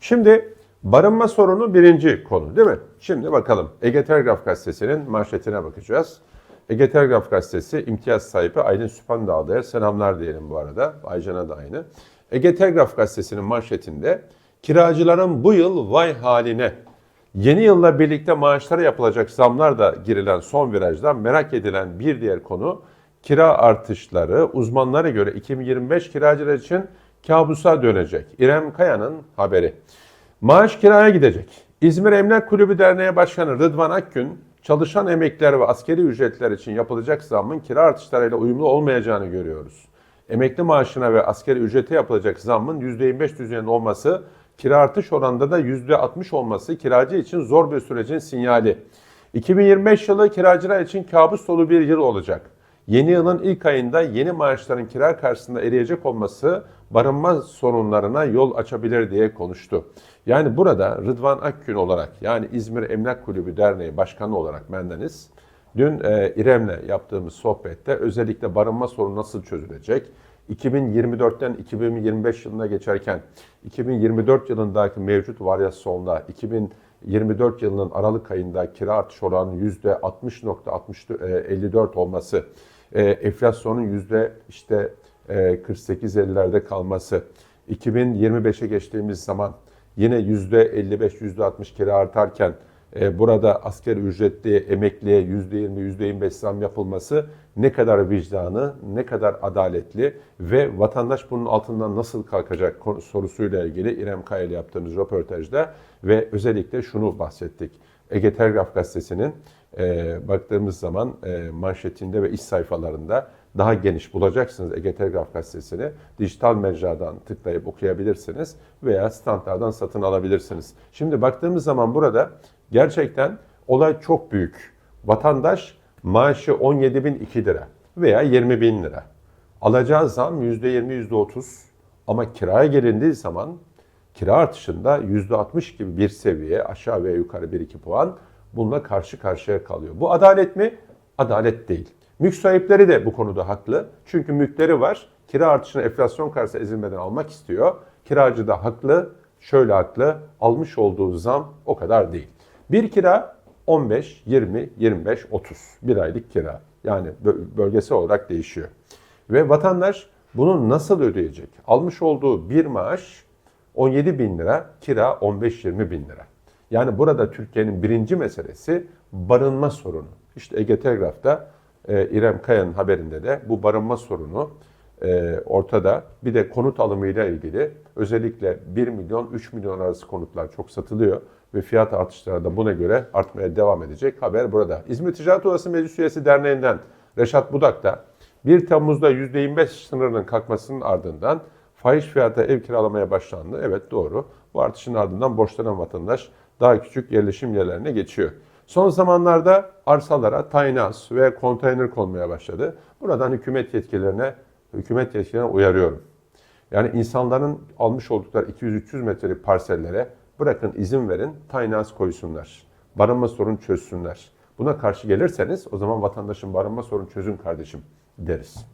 Şimdi barınma sorunu birinci konu değil mi? Şimdi bakalım Ege Telgraf Gazetesi'nin manşetine bakacağız. Ege Telgraf Gazetesi imtiyaz sahibi Aylin Süphandağlı'ya selamlar diyelim bu arada. Aycan'a da aynı. Ege Telgraf Gazetesi'nin manşetinde kiracıların bu yıl vay haline Yeni yılla birlikte maaşlara yapılacak zamlar da girilen son virajdan merak edilen bir diğer konu kira artışları uzmanlara göre 2025 kiracılar için kabusa dönecek. İrem Kaya'nın haberi. Maaş kiraya gidecek. İzmir Emlak Kulübü Derneği Başkanı Rıdvan Akgün, çalışan emekliler ve askeri ücretler için yapılacak zammın kira artışlarıyla uyumlu olmayacağını görüyoruz. Emekli maaşına ve askeri ücrete yapılacak zammın %25 düzeyinde olması, kira artış oranında da %60 olması kiracı için zor bir sürecin sinyali. 2025 yılı kiracılar için kabus dolu bir yıl olacak. Yeni yılın ilk ayında yeni maaşların kira karşısında eriyecek olması barınma sorunlarına yol açabilir diye konuştu. Yani burada Rıdvan Akgün olarak yani İzmir Emlak Kulübü Derneği Başkanı olarak bendeniz. Dün e, İrem'le yaptığımız sohbette özellikle barınma sorunu nasıl çözülecek? 2024'ten 2025 yılına geçerken 2024 yılındaki mevcut varyasyonla 2024 yılının Aralık ayında kira artış oranının %60.54 olması, e, enflasyonun yüzde işte e, 48-50'lerde kalması, 2025'e geçtiğimiz zaman yine %55, %60 kira artarken e, burada asgari ücretli emekliye %20, %25 zam yapılması ne kadar vicdanı, ne kadar adaletli ve vatandaş bunun altından nasıl kalkacak sorusuyla ilgili İrem Kaya ile yaptığımız röportajda ve özellikle şunu bahsettik. Ege Telgraf Gazetesi'nin e, baktığımız zaman e, manşetinde ve iç sayfalarında daha geniş bulacaksınız Ege Telgraf Gazetesi'ni. Dijital mecradan tıklayıp okuyabilirsiniz veya standlardan satın alabilirsiniz. Şimdi baktığımız zaman burada gerçekten olay çok büyük. Vatandaş maaşı 17.002 lira veya 20.000 lira. Alacağı zam %20, %30 ama kiraya gelindiği zaman kira artışında %60 gibi bir seviye aşağı veya yukarı 1-2 puan bununla karşı karşıya kalıyor. Bu adalet mi? Adalet değil. Mülk sahipleri de bu konuda haklı. Çünkü mülkleri var. Kira artışını enflasyon karşısında ezilmeden almak istiyor. Kiracı da haklı. Şöyle haklı. Almış olduğu zam o kadar değil. Bir kira 15, 20, 25, 30. Bir aylık kira. Yani bö- bölgesel olarak değişiyor. Ve vatandaş bunu nasıl ödeyecek? Almış olduğu bir maaş 17 bin lira, kira 15-20 bin lira. Yani burada Türkiye'nin birinci meselesi barınma sorunu. İşte Ege Telgraf'ta e, İrem Kaya'nın haberinde de bu barınma sorunu e, ortada. Bir de konut alımıyla ilgili özellikle 1 milyon 3 milyon arası konutlar çok satılıyor ve fiyat artışları da buna göre artmaya devam edecek. Haber burada. İzmir Ticaret Odası Meclis Üyesi Derneği'nden Reşat Budak da 1 Temmuz'da %25 sınırının kalkmasının ardından fahiş fiyata ev kiralamaya başlandı. Evet doğru. Bu artışın ardından borçlanan vatandaş daha küçük yerleşim yerlerine geçiyor. Son zamanlarda arsalara tayinaz ve konteyner konmaya başladı. Buradan hükümet yetkililerine, hükümet yetkililerine uyarıyorum. Yani insanların almış oldukları 200-300 metrelik parsellere bırakın izin verin, tayinaz koysunlar. Barınma sorunu çözsünler. Buna karşı gelirseniz o zaman vatandaşın barınma sorunu çözün kardeşim deriz.